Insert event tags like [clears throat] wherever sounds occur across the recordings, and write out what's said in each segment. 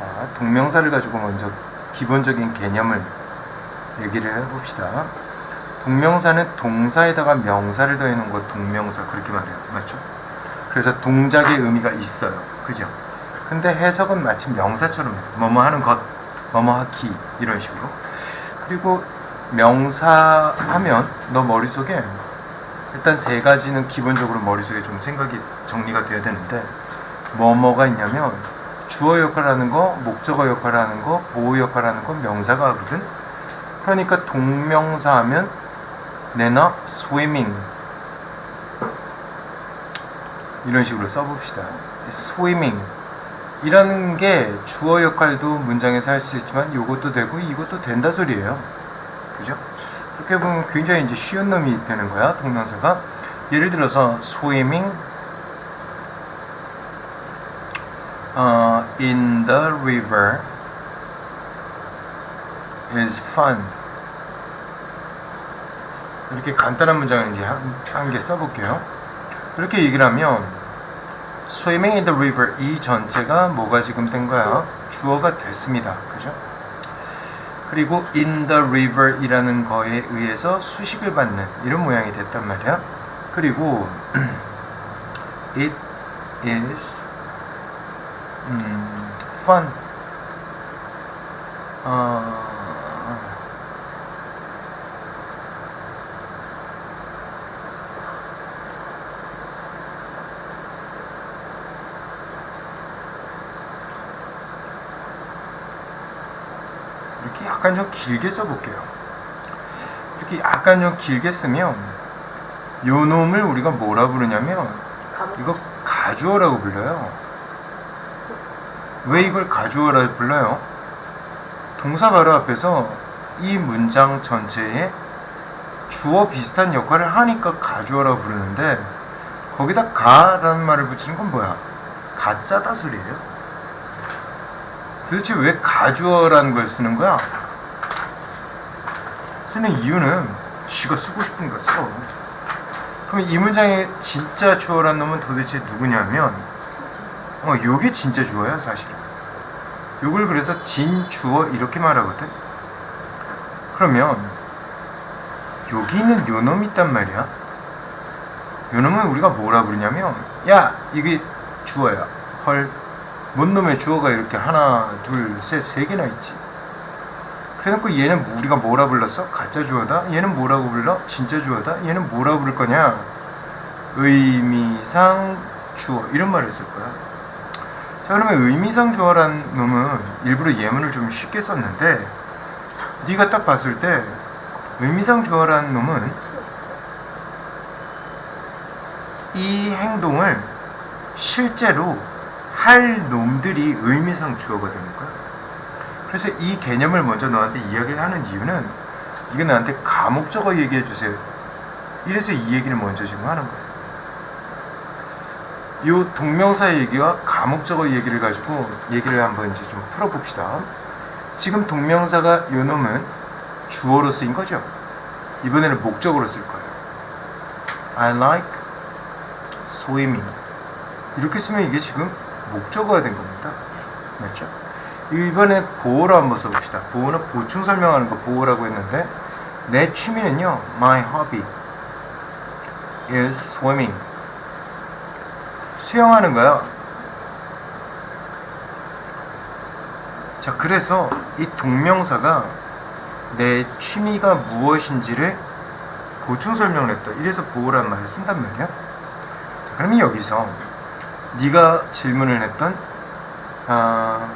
자, 동명사를 가지고 먼저 기본적인 개념을 얘기를 해봅시다. 동명사는 동사에다가 명사를 더해놓은 것 동명사 그렇게 말해요. 맞죠? 그래서 동작의 의미가 있어요. 그죠? 근데 해석은 마치 명사처럼 해요. 뭐뭐 하는 것, 뭐뭐 하기 이런 식으로. 그리고 명사 하면 너 머릿속에 일단 세 가지는 기본적으로 머릿속에 좀 생각이 정리가 돼야 되는데 뭐뭐가 있냐면 주어 역할을 하는 거, 목적어 역할을 하는 거, 보호 역할을 하는 건 명사가 하거든. 그러니까 동명사 하면 내나 swimming 이런 식으로 써봅시다. swimming 이라는 게 주어 역할도 문장에서 할 수 있지만 이것도 되고 이것도 된다 소리예요. 그죠? 그렇게 보면 굉장히 이제 쉬운 놈이 되는 거야 동명사가. 예를 들어서 swimming 어, in the river is fun. 이렇게 간단한 문장을 이제 한 개 써볼게요. 그렇게 얘기를 하면 swimming in the river 이 전체가 뭐가 지금 된 거야? 주어가 됐습니다. 그죠? 그리고 in the river 이라는 거에 의해서 수식을 받는 이런 모양이 됐단 말이야. 그리고 [clears throat] it is 음, fun. 어, 이렇게 약간 좀 길게 써볼게요. 이렇게 약간 좀 길게 쓰면 요 놈을 우리가 뭐라 부르냐면 이거 가주어라고 불러요. 왜 이걸 가주어라 불러요? 동사 바로 앞에서 이 문장 전체에 주어 비슷한 역할을 하니까 가주어라고 부르는데 거기다 가라는 말을 붙이는 건 뭐야? 가짜다 소리예요. 도대체 왜 가주어라는 걸 쓰는 거야? 쓰는 이유는 쥐가 쓰고 싶은 거 써. 그럼 이 문장의 진짜 주어란 놈은 도대체 누구냐면 어, 요게 진짜 주어야, 사실은. 요걸 그래서 진 주어 이렇게 말하거든. 그러면 여기 있는 요 놈이 있단 말이야. 요 놈은 우리가 뭐라 부르냐면 야, 이게 주어야. 헐. 뭔 놈의 주어가 이렇게 하나, 둘, 셋, 세 개나 있지. 그래놓고 얘는 우리가 뭐라 불렀어? 가짜 주어다. 얘는 뭐라고 불러? 진짜 주어다. 얘는 뭐라 부를 거냐? 의미상 주어 이런 말을 쓸 거야. 자 그러면 의미상 주어란 놈은 일부러 예문을 좀 쉽게 썼는데 네가 딱 봤을 때 의미상 주어란 놈은 이 행동을 실제로 할 놈들이 의미상 주어가 되는 거야. 그래서 이 개념을 먼저 너한테 이야기를 하는 이유는 이거 나한테 가목적어 얘기해 주세요. 이래서 이 얘기를 먼저 지금 하는 거야. 요 동명사 얘기와 가목적어 얘기를 가지고 얘기를 한번 이제 좀 풀어봅시다. 지금 동명사가 요 놈은 주어로 쓰인 거죠. 이번에는 목적으로 쓸 거예요. I like swimming. 이렇게 쓰면 이게 지금 목적어가 된 겁니다. 맞죠? 이번에 보호로 한번 써봅시다. 보호는 보충 설명하는 거 보호라고 했는데 내 취미는요. My hobby is swimming. 수영하는 거야. 자, 그래서 이 동명사가 내 취미가 무엇인지를 보충 설명을 했다. 이래서 보호라는 말을 쓴단 말이야. 자, 그러면 여기서 네가 질문을 했던 아,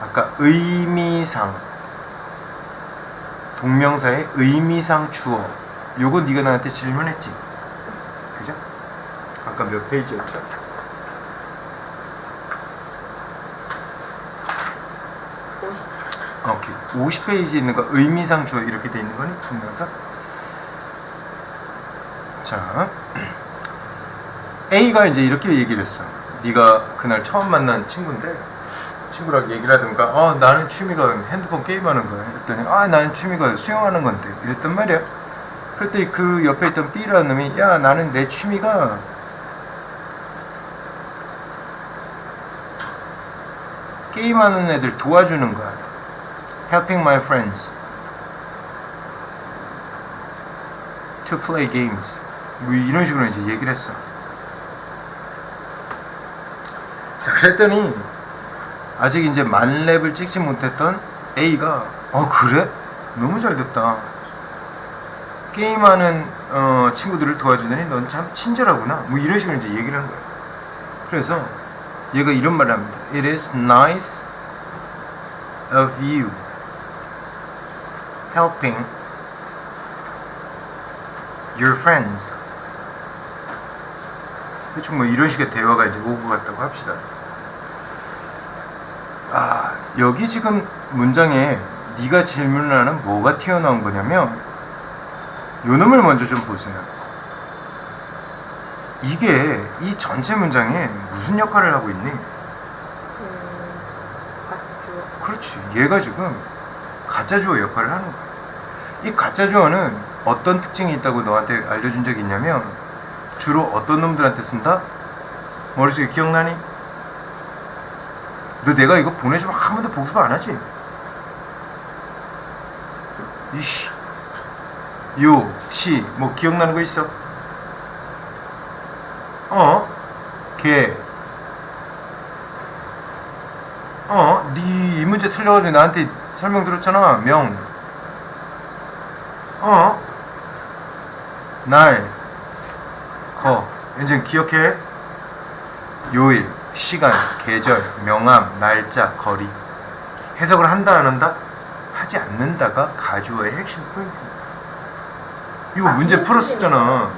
아까 의미상 동명사의 의미상 주어 요거 네가 나한테 질문했지. 그죠? 아까 몇 페이지였죠? 오케이. 50페이지 있는 거 의미상 주어 이렇게 돼 있는 거니 동명사. 자, [clears throat] A가 이제 이렇게 얘기를 했어. 네가 그날 처음 만난 친구인데 친구랑 얘기를 하던가 어 나는 취미가 핸드폰 게임하는 거야. 그랬더니 아 나는 취미가 수영하는 건데 이랬단 말이야. 그랬더니 그 옆에 있던 B라는 놈이 야 나는 내 취미가 게임하는 애들 도와주는 거야. Helping my friends to play games. 뭐 이런 식으로 이제 얘기를 했어. 자, 그랬더니 아직 이제 만렙을 찍지 못했던 A가 어 그래? 너무 잘 됐다. 게임하는 어, 친구들을 도와주더니 넌 참 친절하구나. 뭐 이런 식으로 이제 얘기를 한 거야. 그래서 얘가 이런 말을 합니다. It is nice of you helping your friends. 대충 뭐 이런 식의 대화가 이제 오고 갔다고 합시다. 아, 여기 지금 문장에 네가 질문을 하는 뭐가 튀어나온 거냐면 요 놈을 먼저 좀 보세요. 이게 이 전체 문장에 무슨 역할을 하고 있니? 음, 가주. 그렇지. 얘가 지금 가짜 주어 역할을 하는 거야. 이 가짜 주어는 어떤 특징이 있다고 너한테 알려준 적이 있냐면 주로 어떤 놈들한테 쓴다? 머릿속에 기억나니? 너 내가 이거 보내주면 한 번도 복습 안 하지? 이씨, 요, 시, 뭐 기억나는 거 있어? 어? 개, 어, 네이 문제 틀려가지고 나한테 설명 들었잖아. 명. 어? 날. 거. 이제 기억해. 요일, 시간, 계절, 명암, 날짜, 거리. 해석을 한다 안 한다? 하지 않는다가 가주어의 핵심 포인트. 이거 아, 문제 풀었었잖아.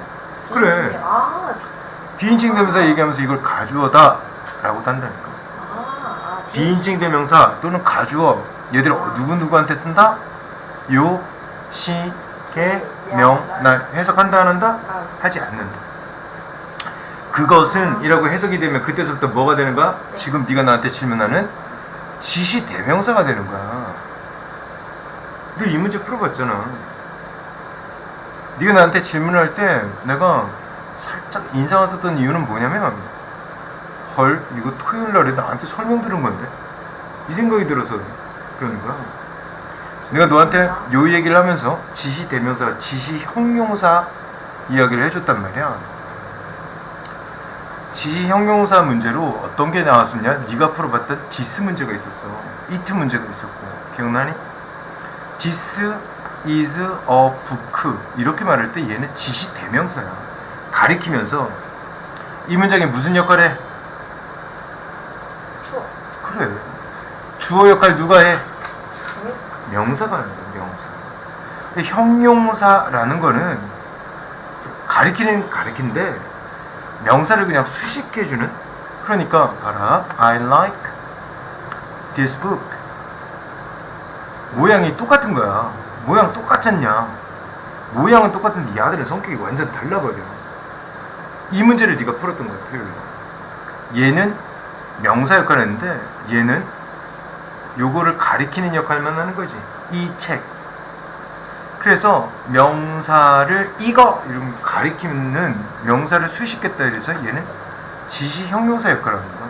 그래. 비인칭. 아, 비인칭 대명사 얘기하면서 이걸 가주어다 라고 한다니까. 아, 아, 비인칭 대명사 또는 가주어 얘들 누구 누구한테 쓴다? 요, 시, 개, 명, 날 해석한다 안 한다? 아, 하지 않는다. 그것은 이라고 해석이 되면 그때서부터 뭐가 되는 거야? 지금 네가 나한테 질문하는 지시 대명사가 되는 거야. 너 이 문제 풀어봤잖아. 네가 나한테 질문할 때 내가 살짝 인상을 썼던 이유는 뭐냐면 헐 이거 토요일 날에 나한테 설명 들은 건데 이 생각이 들어서 그러는 거야. 내가 너한테 요 얘기를 하면서 지시 대명사, 지시 형용사 이야기를 해줬단 말이야. 지시 형용사 문제로 어떤 게 나왔었냐? 네가 풀어봤던 디스 문제가 있었어. 이트 문제가 있었고 기억나니? 디스 is a book 이렇게 말할 때 얘는 지시 대명사야. 가리키면서 이 문장에 무슨 역할을 해? 그래. 주어 역할 누가 해? 응? 명사가 하는 거야, 명사. 근데 형용사라는 거는 가리키는 가리킨데 명사를 그냥 수식해 주는 그러니까 봐라 I like this book 모양이 똑같은 거야 모양 똑같잖냐 모양은 똑같은데 이 아들의 성격이 완전 달라버려 이 문제를 네가 풀었던 거야 토요일에 얘는 명사 역할을 했는데 얘는 요거를 가리키는 역할만 하는 거지. 이 책. 그래서 명사를 이거 이런 가리키는 명사를 수식했다 이래서 얘는 지시 형용사 역할을 하는 거야.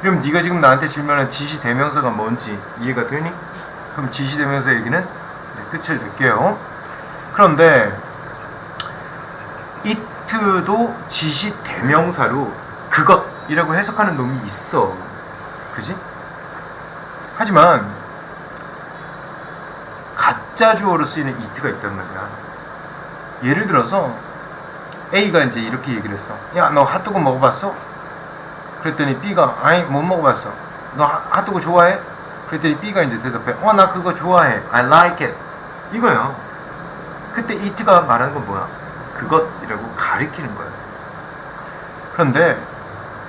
그럼 네가 지금 나한테 질문한 지시 대명사가 뭔지 이해가 되니? 그럼 지시 대명사 얘기는 끝을 낼게요. 그런데 it도 지시 대명사로 그것이라고 해석하는 놈이 있어. 그지? 하지만 가짜 주어로 쓰이는 it가 있단 말이야. 예를 들어서 A가 이제 이렇게 얘기를 했어. 야, 너 핫도그 먹어봤어? 그랬더니 B가 아니 못 먹어봤어. 너 하- 핫도그 좋아해? 그랬더니 B가 이제 대답해. 어, 나 그거 좋아해. I like it. 이거요. 그때 it가 말하는 건 뭐야? 그것이라고 가리키는 거야. 그런데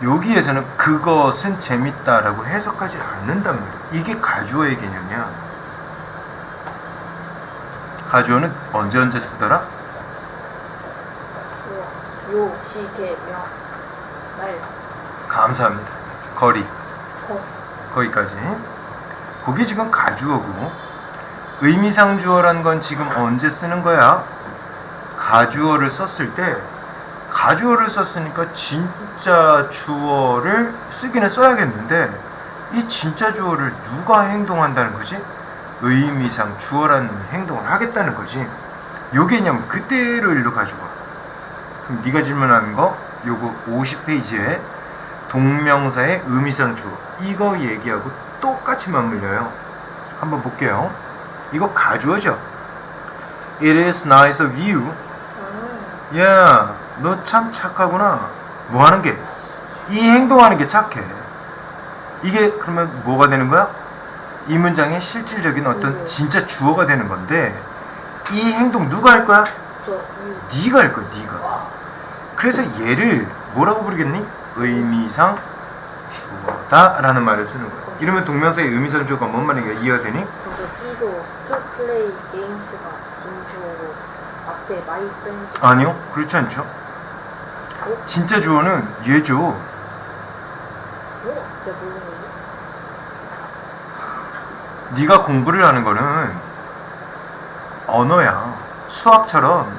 여기에서는 그것은 재밌다라고 해석하지 않는단 말이야. 이게 가주어의 개념이야. 가주어는 언제 언제 쓰더라? 요, 시, 개, 명. 날, 감사합니다. 거리 거. 거기까지. 그게 지금 가주어고 의미상 주어란 건 지금 언제 쓰는 거야? 가주어를 썼을 때 가주어를 썼으니까 진짜 주어를 쓰기는 써야겠는데 이 진짜 주어를 누가 행동한다는 거지? 의미상 주어라는 행동을 하겠다는 거지. 요 개념 그대로 일로 가져와. 그럼 네가 질문하는 거 요거 50페이지에 동명사의 의미상 주어 이거 얘기하고 똑같이 맞물려요. 한번 볼게요. 이거 가주어죠. It is nice of you. 아, 야, 너 참 착하구나. 뭐 하는 게? 이 행동하는 게 착해. 이게 그러면 뭐가 되는 거야? 이 문장의 실질적인 어떤 진짜 주어가 되는 건데 이 행동 누가 할 거야? 저 유. 네가 할 거야, 네가. 그래서 얘를 뭐라고 부르겠니? 의미상 주어다라는 말을 쓰는 거야. 이러면 동명사의 의미상 주어가 뭔 말인가 이해가 되니? 그래서 B도 to play games가 진주어고 앞에 my friends. 아니요, 그렇지 않죠. 어? 진짜 주어는 얘죠. 어? 네가 공부를 하는 거는 언어야. 수학처럼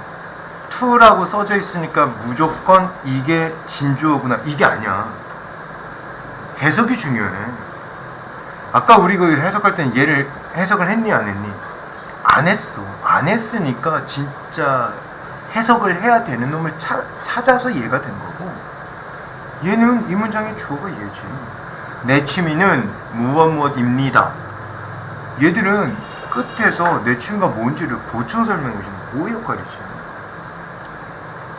to라고 써져 있으니까 무조건 이게 진주어구나. 이게 아니야. 해석이 중요해. 아까 우리 그 해석할 땐 얘를 해석을 했니 안 했니? 안 했어. 안 했으니까 진짜 해석을 해야 되는 놈을 차, 찾아서 얘가 된 거고 얘는 이 문장의 주어가 얘지. 내 취미는 무엇 무엇입니다. 얘들은 끝에서 내 취미가 뭔지를 보충 설명해 주는 뭐 역할이지.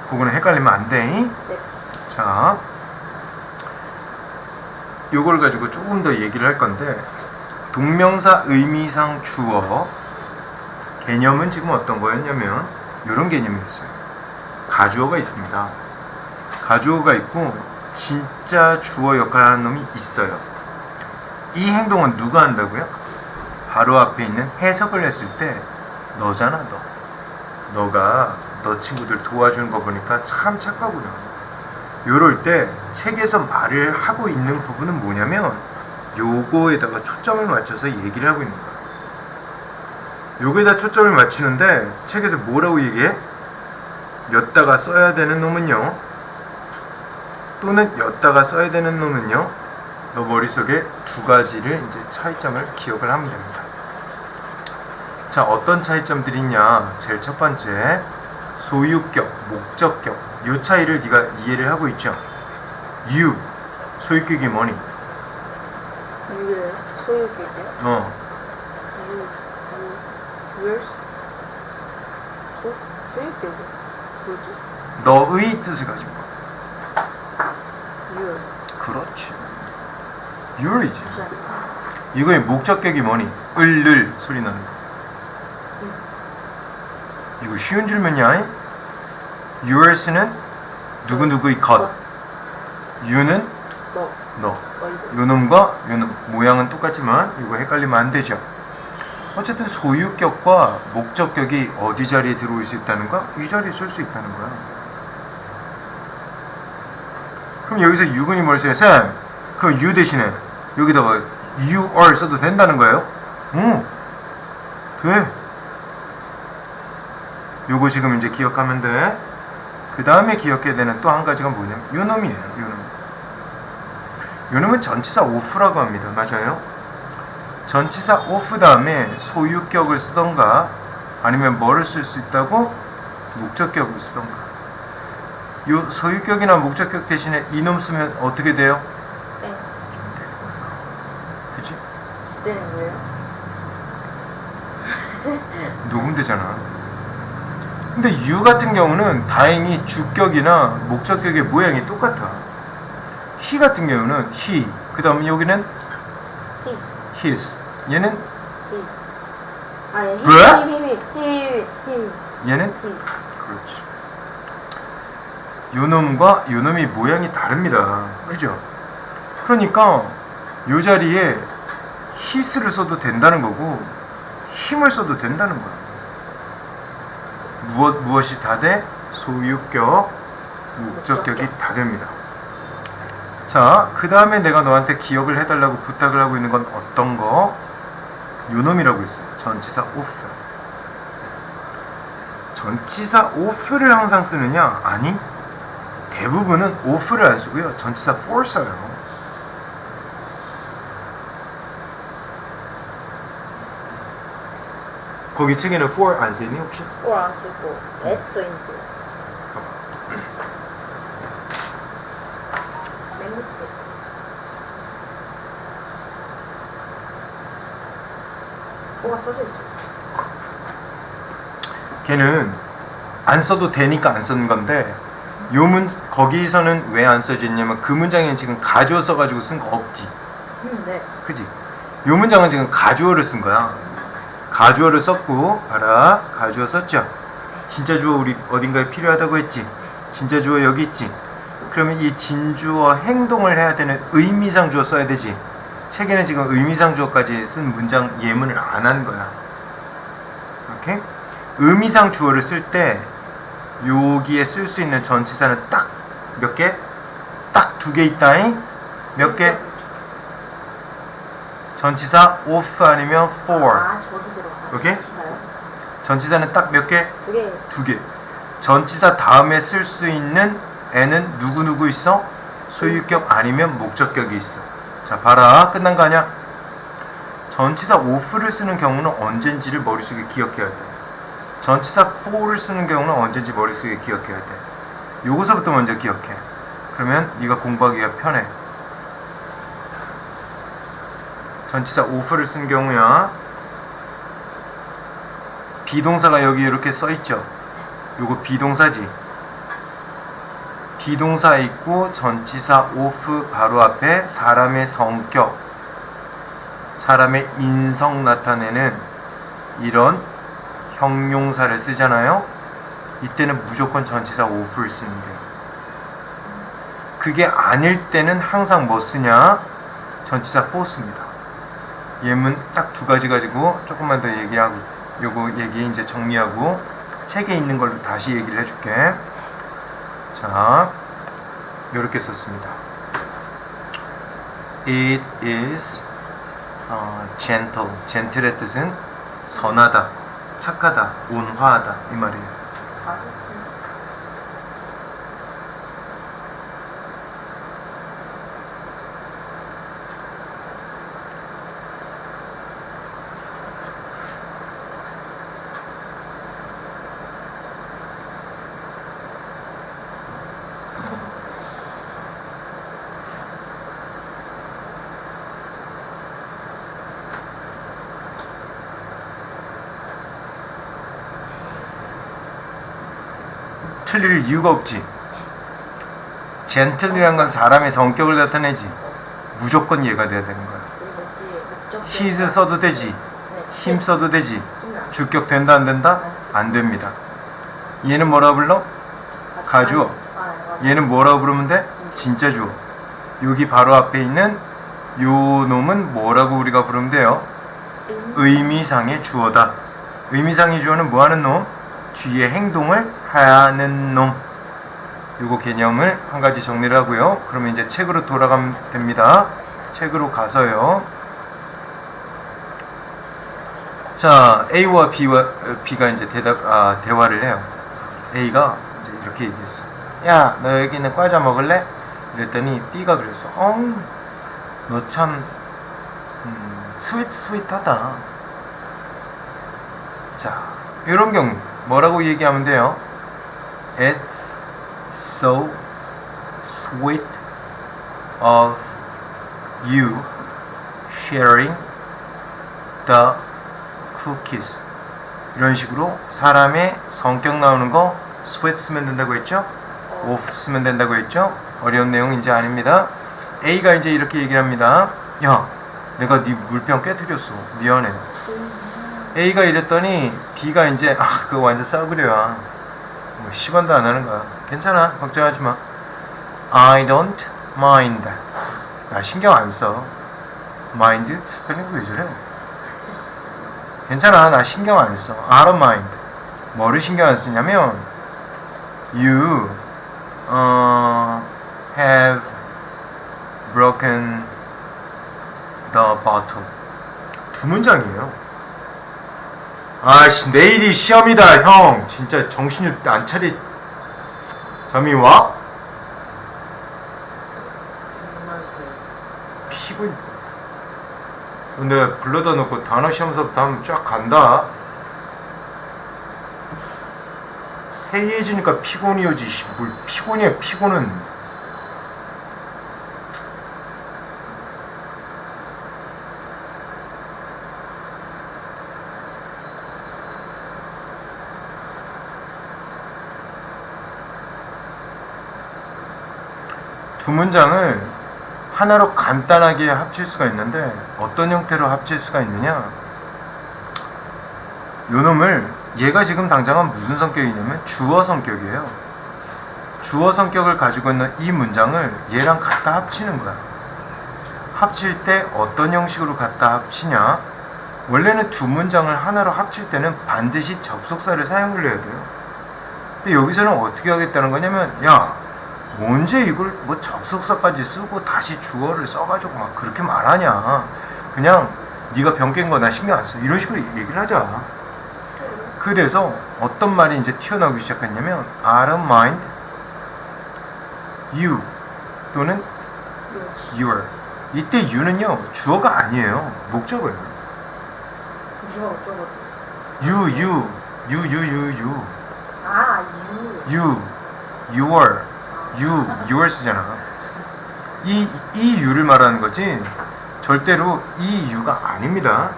그거는 헷갈리면 안 돼. 네. 자, 요걸 가지고 조금 더 얘기를 할 건데 동명사 의미상 주어 개념은 지금 어떤 거였냐면 이런 개념이었어요. 가주어가 있습니다. 가주어가 있고 진짜 주어 역할을 하는 놈이 있어요. 이 행동은 누가 한다고요? 바로 앞에 있는 해석을 했을 때 너잖아 너. 너가 너 친구들 도와주는 거 보니까 참 착하구나. 요럴 때 책에서 말을 하고 있는 부분은 뭐냐면 요거에다가 초점을 맞춰서 얘기를 하고 있는 거야. 요거에다 초점을 맞추는데 책에서 뭐라고 얘기해? 였다가 써야 되는 놈은요. 또는 였다가 써야 되는 놈은요. 너 머릿속에 두 가지를 이제 차이점을 기억을 하면 됩니다. 자, 어떤 차이점들이 있냐? 제일 첫 번째, 소유격, 목적격. 요 차이를 네가 이해를 하고 있죠? you, 소유격이 뭐니? 유예요? 소유격이요? 어, 유, 유, yours? 소? 소유격이 뭐지? 너의 뜻을 가지고. 유. 그렇지. 무슨? 이거의 목적격이 뭐니? 을를 소리 나는 거. 이거 쉬운 질문이야. yours는 누구누구의 것. you는 너. 요놈과 요놈 모양은 똑같지만 이거 헷갈리면 안 되죠. 어쨌든 소유격과 목적격이 어디 자리에 들어올 수 있다는 거야? 이 자리에 쓸 수 있다는 거야. 그럼 여기서 유근이 뭘 써요? 쌤, 그럼 you 대신에 여기다가 you are 써도 된다는 거예요? 응, 돼. 요거 지금 이제 기억하면 돼. 그 다음에 기억해야 되는 또 한 가지가 뭐냐면 요 놈이에요. 요 놈. 요 놈은 전치사 off라고 합니다. 맞아요? 전치사 off 다음에 소유격을 쓰던가 아니면 뭐를 쓸 수 있다고? 목적격을 쓰던가. 요 소유격이나 목적격 대신에 이놈 쓰면 어떻게 돼요? 땡. 그치? 때는 왜요? [laughs] 녹음되잖아. 근데 you 같은 경우는 다행히 주격이나 목적격의 모양이 똑같아. he 같은 경우는 he, 그 다음에 여기는 his. his, 얘는 his. 아니, him, 왜? him, him, him, him, 얘는 his. 그렇지. 요놈과 요놈이 모양이 다릅니다. 그죠? 그러니까 요 자리에 his를 써도 된다는 거고 힘을 써도 된다는 거야. 무엇 무엇이 다 돼? 소유격, 목적격이 다 됩니다. 자, 그 다음에 내가 너한테 기억을 해달라고 부탁을 하고 있는 건 어떤 거? 요놈이라고 있어요. 전치사 off. 전치사 off를 항상 쓰느냐? 아니. 대부분은 off를 안 쓰고요. 전치사 for 써요. 거기 책에는 for 안 써있니 혹시? 꼴안 쓰고 at 써있는데. 맨 밑에 뭐가 써져 있어? 걔는 안 써도 되니까 안 쓰는 건데 요문 거기서는 왜 안 써졌냐면 그 문장에는 지금 가주어 써가지고 쓴 거 없지. 네. 그지? 요 문장은 지금 가주어를 쓴 거야 가주어를 썼고 봐라 가주어 썼죠 진짜 주어 우리 어딘가에 필요하다고 했지 진짜 주어 여기 있지 그러면 이 진주어 행동을 해야 되는 의미상 주어 써야 되지 책에는 지금 의미상 주어까지 쓴 문장 예문을 안 한 거야 오케이? 의미상 주어를 쓸 때 여기에 쓸 수 있는 전치사는 딱 몇 개? 딱 두 개 있다잉 몇 개? 전치사 of 아니면 for 아 저도 들어가 오케이? 진짜요? 전치사는 딱 몇 개? 그게 두 개. 전치사 다음에 쓸 수 있는 애는 누구 누구 있어? 소유격 아니면 목적격이 있어. 자, 봐라. 끝난 거 아니야? 전치사 of를 쓰는 경우는 언젠지를 머릿속에 기억해야 돼. 전치사 for를 쓰는 경우는 언젠지 머릿속에 기억해야 돼. 요거서부터 먼저 기억해. 그러면 네가 공부하기가 편해. 전치사 of를 쓴 경우야. 비동사가 여기 이렇게 써 있죠. 요거 비동사지. 비동사 있고 전치사 of 바로 앞에 사람의 성격, 사람의 인성 나타내는 이런 형용사를 쓰잖아요. 이때는 무조건 전치사 of를 쓰는 데 그게 아닐 때는 항상 뭐 쓰냐? 전치사 씁니다. 예문 딱 두 가지 가지고 조금만 더 얘기하고 요거 얘기 이제 정리하고 책에 있는 걸로 다시 얘기를 해줄게. 자, 이렇게 썼습니다. It is 어, gentle. gentle의 뜻은 선하다, 착하다, 온화하다 이 말이에요. 아, 틀릴 이유가 없지. gentle이란 건 사람의 성격을 나타내지. 무조건 얘가 돼야 되는 거야. his 써도 되지. him 써도 되지. 주격 된다 안 된다? 안 됩니다. 얘는 뭐라 불러? 가주어. 얘는 뭐라고 부르면 돼? 진짜 주어. 여기 바로 앞에 있는 요 놈은 뭐라고 우리가 부르면 돼요? 의미상의 주어다. 의미상의 주어는 뭐 하는 놈? 뒤에 행동을 하는 놈. 요거 개념을 한 가지 정리를 하고요. 그러면 이제 책으로 돌아가면 됩니다. 책으로 가서요. 자, A와 B와 어, B가 이제 대답 아, 대화를 해요. A가 이제 이렇게 얘기했어. 야, 너 여기 있는 과자 먹을래? 그랬더니 B가 그랬어. 어, 너참 음, 스윗 스윗하다. 자, 이런 경우 뭐라고 얘기하면 돼요? It's so sweet of you sharing the cookies. 이런 식으로 사람의 성격 나오는 거 sweat 쓰면 된다고 했죠? off 쓰면 된다고 했죠? 어려운 내용 이제 아닙니다. A가 이제 이렇게 얘기를 합니다. 야, 내가 네 물병 깨뜨렸어. 미안해. A가 이랬더니 B가 이제 아 그거 완전 싸구려야 뭐 10원도 안 하는 거야. 괜찮아 걱정하지 마. I don't mind. 나 신경 안 써. Mind 스펠링 왜 저래? 괜찮아 나 신경 안써. I don't mind. 뭐를 신경 안 쓰냐면 you uh, have broken the bottle. 두 문장이에요 아씨 내일이 시험이다 형. 진짜 정신이 안 차리. 잠이 와? 피곤 근데 불러다 놓고 단어 시험서부터 하면 쫙 간다. 해이해지니까 피곤이 오지 뭘 피곤이야 피곤은. 문장을 하나로 간단하게 합칠 수가 있는데 어떤 형태로 합칠 수가 있느냐? 요 놈을 얘가 지금 당장은 무슨 성격이냐면 주어 성격이에요. 주어 성격을 가지고 있는 이 문장을 얘랑 갖다 합치는 거야. 합칠 때 어떤 형식으로 갖다 합치냐? 원래는 두 문장을 하나로 합칠 때는 반드시 접속사를 사용을 해야 돼요. 근데 여기서는 어떻게 하겠다는 거냐면, 야, 언제 이걸 뭐 접속사까지 쓰고 다시 주어를 써가지고 막 그렇게 말하냐. 그냥 네가 병 깬 거 나 신경 안 써. 이런 식으로 얘기를 하자. 그래서 어떤 말이 이제 튀어나오기 시작했냐면 I don't mind you 또는 your 이때 you는요 주어가 아니에요 목적어예요 you you you you you you 아 유. you your you your 쓰잖아 이, 이 you를 말하는 거지 절대로 이 you가 아닙니다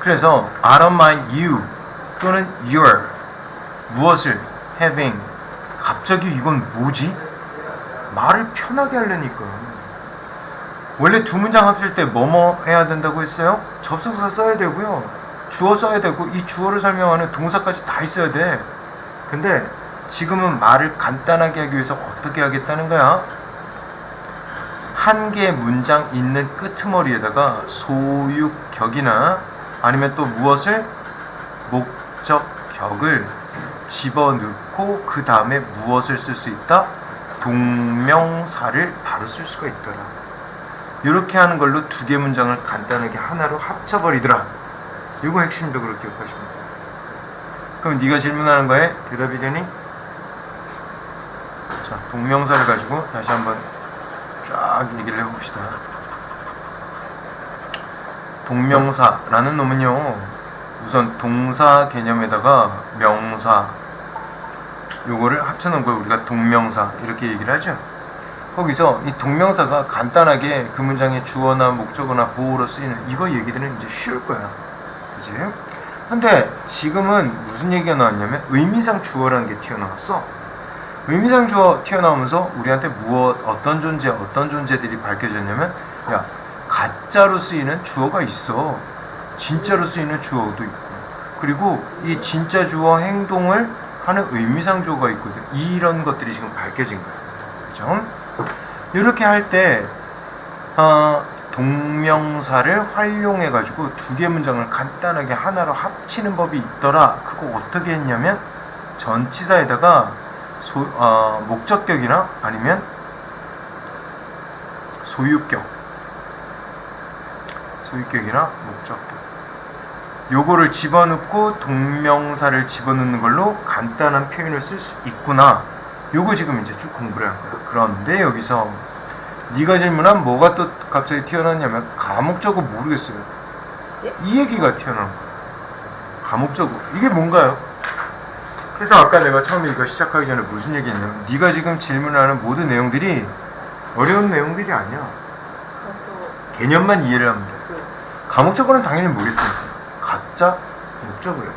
그래서 I don't mind you 또는 your 무엇을 having 갑자기 이건 뭐지? 말을 편하게 하려니까 원래 두 문장 합칠 때 뭐뭐 해야 된다고 했어요? 접속사 써야 되고요 주어 써야 되고 이 주어를 설명하는 동사까지 다 있어야 돼 근데 지금은 말을 간단하게 하기 위해서 어떻게 하겠다는 거야? 한 개의 문장 있는 끄트머리에다가 소유격이나 아니면 또 무엇을 목적격을 집어넣고 그 다음에 무엇을 쓸 수 있다? 동명사를 바로 쓸 수가 있더라. 이렇게 하는 걸로 두 개 문장을 간단하게 하나로 합쳐버리더라. 이거 핵심적으로 기억하시면 돼요. 그럼 네가 질문하는 거에 대답이 되니? 자, 동명사를 가지고 다시 한번 쫙 얘기를 해봅시다. 동명사라는 놈은요, 우선 동사 개념에다가 명사, 요거를 합쳐놓은 걸 우리가 동명사 이렇게 얘기를 하죠. 거기서 이 동명사가 간단하게 그 문장의 주어나 목적어나 보호로 쓰이는 이거 얘기들은 이제 쉬울 거야. 그지? 근데 지금은 무슨 얘기가 나왔냐면 의미상 주어라는 게 튀어나왔어. 의미상 주어 튀어나오면서 우리한테 무엇, 어떤 존재, 어떤 존재들이 밝혀졌냐면 야, 가짜로 쓰이는 주어가 있어. 진짜로 쓰이는 주어도 있고. 그리고 이 진짜 주어 행동을 하는 의미상 주어가 있거든. 이런 것들이 지금 밝혀진 거야. 그죠? 이렇게 할 때, 어, 동명사를 활용해 가지고 두 개 문장을 간단하게 하나로 합치는 법이 있더라. 그거 어떻게 했냐면 전치사에다가 소, 어, 목적격이나 아니면 소유격, 소유격이나 목적격. 요거를 집어넣고 동명사를 집어넣는 걸로 간단한 표현을 쓸 수 있구나. 요거 지금 이제 쭉 공부를 한 거야. 그런데 여기서 네가 질문한 뭐가 또 갑자기 튀어나왔냐면 가목적어 모르겠어요. 예? 이 얘기가 튀어나온 거야. 가목적어 이게 뭔가요? 그래서 아까 내가 처음에 이거 시작하기 전에 무슨 얘기했냐면 네가 지금 질문하는 모든 내용들이 어려운 내용들이 아니야. 개념만 이해를 하면 돼. 그 가목적어는 당연히 모르겠어요. 가짜 목적어예